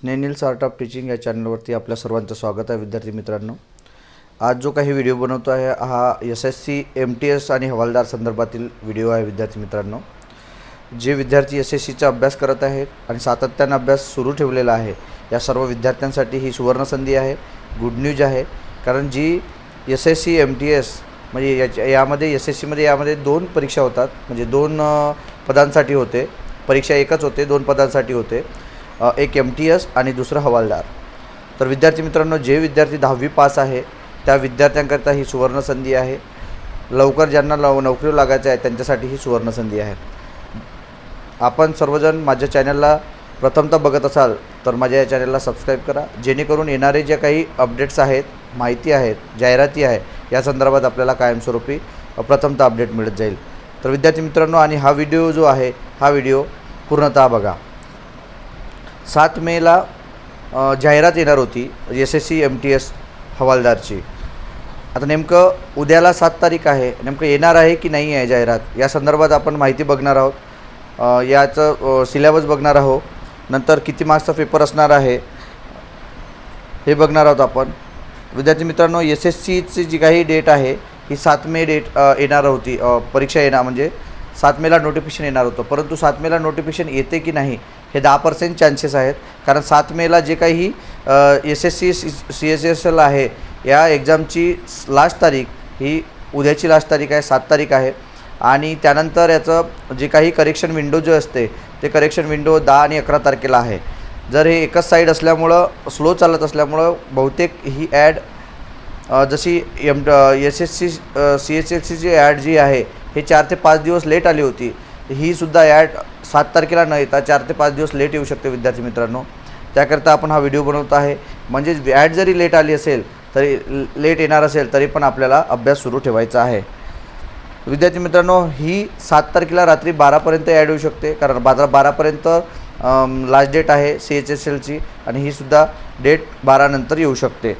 स्नेनिल्स art of teaching या चॅनलवरती आपल्या सर्वांचं स्वागत आहे विद्यार्थी मित्रांनो. आज जो काही व्हिडिओ बनवतो आहे हा S S C M T S आणि हवालदार संदर्भातील व्हिडिओ आहे विद्यार्थी मित्रांनो. जे विद्यार्थी एस एस सीचा अभ्यास करत आहेत आणि सातत्यानं अभ्यास सुरू ठेवलेला आहे या सर्व विद्यार्थ्यांसाठी ही सुवर्णसंधी आहे गुड न्यूज आहे. कारण जी S S C M T S म्हणजे याच्या यामध्ये एस एस सीमध्ये यामध्ये दोन परीक्षा होतात. म्हणजे दोन पदांसाठी होते. परीक्षा एकच होते दोन पदांसाठी होते. एक एम टी एस आणि दुसरं हवालदार. तर विद्यार्थी मित्रांनो जे विद्यार्थी दहावी पास आहे त्या विद्यार्थ्यांकरता ही सुवर्णसंधी आहे. लवकर ज्यांना लव नोकरी लागायचं आहे त्यांच्यासाठी ही सुवर्णसंधी आहे. आपण सर्वजण माझ्या चॅनलला प्रथमतः बघत असाल तर माझ्या या चॅनलला सबस्क्राईब करा. जेणेकरून येणारे जे काही अपडेट्स आहेत माहिती आहेत जाहिराती आहे या संदर्भात आपल्याला कायमस्वरूपी प्रथमतः अपडेट मिळत जाईल. तर विद्यार्थी मित्रांनो आणि हा व्हिडिओ जो आहे हा व्हिडिओ पूर्णतः बघा. सात मेला जाहिरात येणार होती S S C M T S हवालदारची. आता नेमकं उद्याला सात तारीख आहे नेमकं येणार आहे की नाही आहे जाहिरात? या संदर्भात आपण माहिती बघणार आहोत. याचं सिलेबस बघणार आहोत. नंतर किती मार्क्सचा पेपर असणार आहे हे बघणार आहोत आपण. विद्यार्थी मित्रांनो एस एस सीची जी काही डेट आहे ही सात मे डेट येणार होती. परीक्षा येणार म्हणजे सात मेला नोटिफिकेशन येणार होतं. परंतु सात मेला नोटिफिकेशन येते की नाही हे दहा पर्सेंट चान्सेस आहेत. कारण सात मेला जे काही S S C C S S L आहे या एक्झामची लास्ट तारीख ही उद्याची लास्ट तारीख आहे सात तारीख आहे. आणि त्यानंतर याचं जे काही करेक्शन विंडो जे असते ते करेक्शन विंडो दहा आणि अकरा तारखेला आहे. जर हे एकच साईड असल्यामुळं स्लो चालत असल्यामुळं बहुतेक ही ॲड जशी M S S C C S S सीची ॲड जी आहे हे चार ते पाच दिवस लेट आली होती. ही सुद्धा ॲड सात तारखेला न येता चार ते पाच दिवस लेट येऊ शकते विद्यार्थी मित्रांनो. त्याकरता आपण हा व्हिडिओ बनवत आहे. म्हणजे ॲड जरी लेट आली असेल तरी लेट येणार असेल तरी पण आपल्याला अभ्यास सुरू ठेवायचा आहे. विद्यार्थी मित्रांनो ही सात तारखेला रात्री बारापर्यंत ॲड होऊ शकते. कारण बारा बारापर्यंत लास्ट डेट आहे सी एच एस एलची आणि ही सुद्धा डेट बारानंतर येऊ शकते.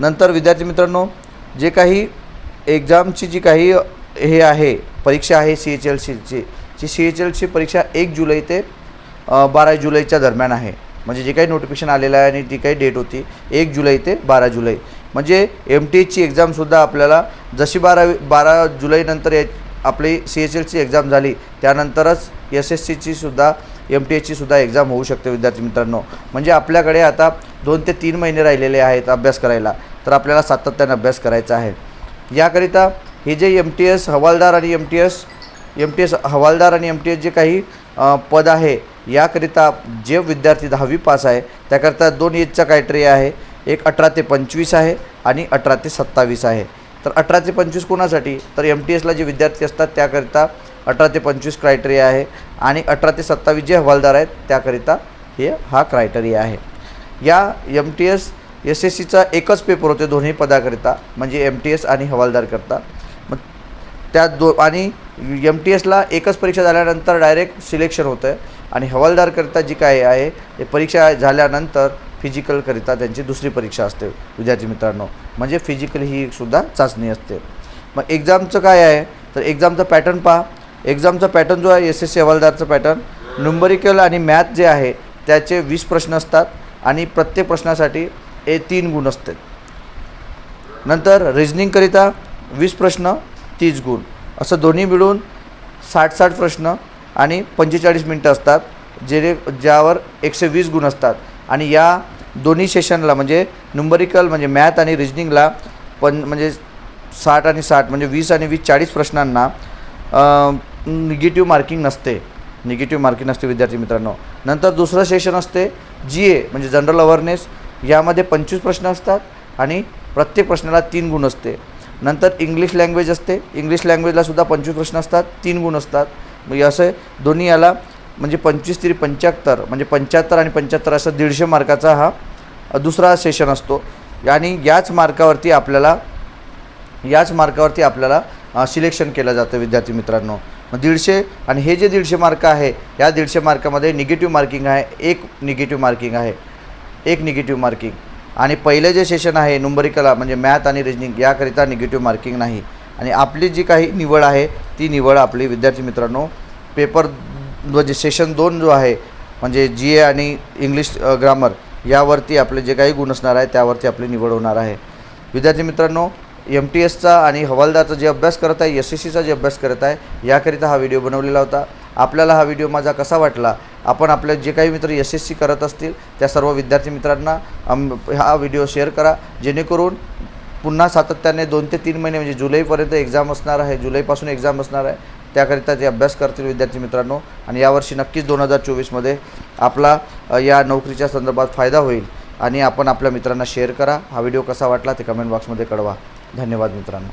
नंतर विद्यार्थी मित्रांनो जे काही एक्झामची जी काही हे आहे परीक्षा आहे सी एच एल सीची जी सी एच एलची परीक्षा एक जुलै ते बारा जुलैच्या दरम्यान आहे. म्हणजे जे काही नोटिफिकेशन आलेलं आहे आणि जी काही डेट होती एक जुलै ते बारा जुलै. म्हणजे एम टी एचची एक्झामसुद्धा आपल्याला जशी बारा बारा जुलैनंतर या आपली सी एच एलची एक्झाम झाली त्यानंतरच एस एस सीची सुद्धा एम टी एचची सुद्धा एक्झाम होऊ शकते विद्यार्थी मित्रांनो. म्हणजे आपल्याकडे आता दोन ते तीन महिने राहिलेले आहेत अभ्यास करायला तर आपल्याला सातत्यानं अभ्यास करायचा आहे. याकरिता हे जे एम टी एस हवालदार आणि M T S M T S हवालदार आणि एम टी एस जे काही पद आहे याकरिता जे विद्यार्थी दहावी पास आहे त्याकरिता दोन एजचा क्रायटेरिया आहे. एक अठरा ते पंचवीस आहे आणि अठरा ते सत्तावीस आहे. तर अठरा ते पंचवीस कोणासाठी? तर एम टी एसला जे विद्यार्थी असतात त्याकरिता अठरा ते पंचवीस क्रायटेरिया आहे आणि अठरा ते सत्तावीस जे हवालदार आहेत त्याकरिता हे हा क्रायटेरिया आहे. या M T S S S सीचा एकच पेपर होते दोन्ही पदाकरिता म्हणजे एम टी एस आणि हवालदारकरता. मग त्या दो आणि एम टी एसला एकच परीक्षा झाल्यानंतर डायरेक्ट सिलेक्शन होतं आहे आणि हवालदारकरिता जी काय आहे ते परीक्षा झाल्यानंतर फिजिकलकरिता त्यांची दुसरी परीक्षा असते विद्यार्थी मित्रांनो. म्हणजे फिजिकल ही सुद्धा चाचणी असते. मग एक्झामचं काय आहे? तर एक्झामचा पॅटर्न पहा. एक्झामचा पॅटर्न जो आहे एस एस सी हवालदारचं पॅटर्न न्यूमरिकल आणि मॅथ जे आहे त्याचे वीस प्रश्न असतात आणि प्रत्येक प्रश्नासाठी ए तीन गुण असतात. नंतर रिजनिंगकरिता वीस प्रश्न तीस गुण. असं दोन्ही मिळून साठ साठ प्रश्न आणि पंचेचाळीस मिनटं असतात जे ज्यावर एकशे वीस गुण असतात. आणि या दोन्ही सेशनला म्हणजे नुंबरिकल म्हणजे मॅथ आणि रिजनिंगला पण म्हणजे साठ आणि साठ म्हणजे वीस आणि वीस चाळीस प्रश्नांना निगेटिव्ह मार्किंग नसते. निगेटिव्ह मार्किंग नसते विद्यार्थी मित्रांनो. नंतर दुसरं सेशन असते जी ए म्हणजे जनरल अवेअरनेस यामध्ये पंचवीस प्रश्न असतात आणि प्रत्येक प्रश्नाला तीन गुण असते. नंतर इंग्लिश लँग्वेज असते. इंग्लिश लँग्वेजलासुद्धा पंचवीस प्रश्न असतात. तीन गुण असतात. मग असं दोन्ही याला म्हणजे पंचवीस तरी पंच्याहत्तर म्हणजे पंच्याहत्तर आणि पंच्याहत्तर असं दीडशे मार्काचा हा दुसरा सेशन असतो. आणि याच मार्कावरती आपल्याला याच मार्कावरती आपल्याला सिलेक्शन केलं जातं विद्यार्थी मित्रांनो. मग दीडशे आणि हे जे दीडशे मार्क आहे या दीडशे मार्कामध्ये निगेटिव्ह मार्किंग आहे. एक निगेटिव्ह मार्किंग आहे. एक निगेटिव्ह मार्किंग आणि पहिले जे सेशन आहे नुंबरिकला म्हणजे मॅथ आणि रिजनिंग याकरिता निगेटिव्ह मार्किंग नाही. आणि आपली जी काही निवड आहे ती निवड आपली विद्यार्थी मित्रांनो पेपर म्हणजे सेशन दोन जो आहे म्हणजे जी ए आणि इंग्लिश ग्रामर यावरती आपले जे काही गुण असणार आहे त्यावरती आपली निवड होणार आहे. विद्यार्थी मित्रांनो एम टी एसचा आणि हवालदारचा जे अभ्यास करत आहे एस एस सीचा जे अभ्यास करत आहे याकरिता हा व्हिडिओ बनवलेला होता. आपल्याला हा व्हिडिओ माझा कसा वाटला आपण आपले जे काही मित्र एस एस सी करत असतील त्या सर्व विद्यार्थी मित्रांना हा व्हिडिओ शेअर करा. जेणेकरून पुन्हा सातत्याने दोन ते तीन महिने म्हणजे जुलैपर्यंत एक्झाम असणार आहे जुलैपासून एक्झाम असणार आहे त्याकरिता ते अभ्यास करतील विद्यार्थी मित्रांनो. आणि यावर्षी नक्कीच दोन हजार चोवीसमध्ये आपला या नोकरीच्या संदर्भात फायदा होईल. आणि आपण आपल्या मित्रांना शेअर करा. हा व्हिडिओ कसा वाटला ते कमेंट बॉक्समध्ये कळवा. धन्यवाद मित्रांनो.